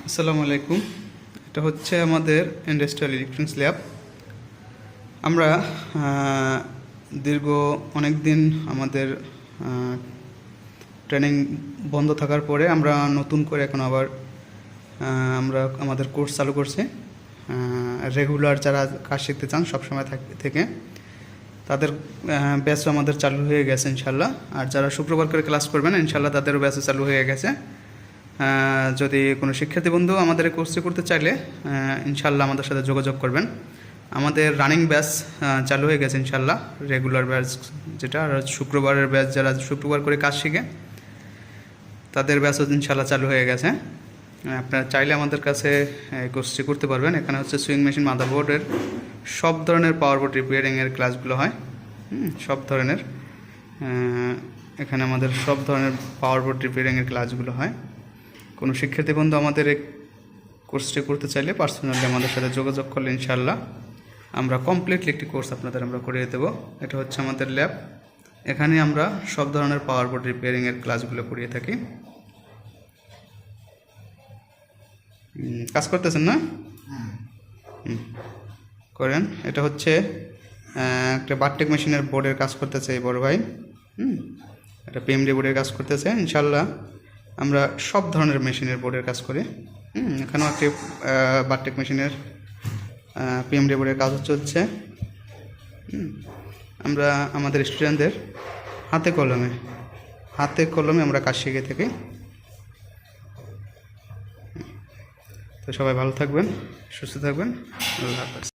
আসসালামু আলাইকুম। এটা হচ্ছে আমাদের ইন্ডাস্ট্রিয়াল ইলেকট্রনিক্স ল্যাব আমরা দীর্ঘ অনেক দিন আমাদের ট্রেনিং বন্ধ থাকার পরে আমরা নতুন করে এখন আবার আমরা আমাদের কোর্স চালু করছি। রেগুলার যারা কাজ শিখতে চান সবসময় থাক- তাদের ব্যাচ আমাদের চালু হয়ে গেছে ইনশাল্লাহ। আর যারা শুক্রবার করে ক্লাস করবেন, ইনশাল্লাহ তাদেরও ব্যাচ চালু হয়ে গেছে। যদি কোনো শিক্ষার্থী বন্ধু আমাদের এই কোর্সটি করতে চাইলে ইনশাল্লাহ আমাদের সাথে যোগাযোগ করবেন। আমাদের রানিং ব্যাচ চালু হয়ে গেছে ইনশাল্লাহ রেগুলার ব্যাচ যেটা, আর শুক্রবারের ব্যাচ যারা শুক্রবার করে কাজ শিখে, তাদের ব্যাচও ইনশাল্লাহ চালু হয়ে গেছে। আপনারা চাইলে আমাদের কাছে কোর্সটি করতে পারবেন। এখানে হচ্ছে সুইং মেশিন মাদারবোর্ডের সব ধরনের পাওয়ার বোর্ড রিপেয়ারিংয়ের ক্লাসগুলো হয়। সব ধরনের এখানে আমাদের সব ধরনের পাওয়ার বোর্ড রিপেয়ারিংয়ের ক্লাসগুলো হয়। কোনো শিক্ষার্থী বন্ধু আমাদের এই কোর্সটি করতে চাইলে পার্সোনালি আমাদের সাথে যোগাযোগ করলে ইনশাল্লাহ আমরা কমপ্লিটলি একটি কোর্স আপনাদের আমরা করিয়ে দেবো। এটা হচ্ছে আমাদের ল্যাব এখানে আমরা সব ধরনের পাওয়ার বোর্ড রিপেয়ারিংয়ের ক্লাসগুলো করিয়ে থাকি। কাজ করতেছেন না? করেন। এটা হচ্ছে একটা বারটেক মেশিনের বোর্ডের কাজ করতেছে বড় ভাই। হুম। একটা পিএমডি বোর্ডের কাজ করতেছে ইনশাল্লাহ আমরা সব ধরনের মেশিনের বোর্ডের কাজ করি। এখানেও একটি বারটেক মেশিনের পিএমডি বোর্ডের কাজ চলছে। আমরা আমাদের স্টুডেন্টদের হাতে কলমে হাতে কলমে আমরা কাজ শিখে থাকি। তো সবাই ভালো থাকবেন, সুস্থ থাকবেন, আল্লাহ হাফেজ।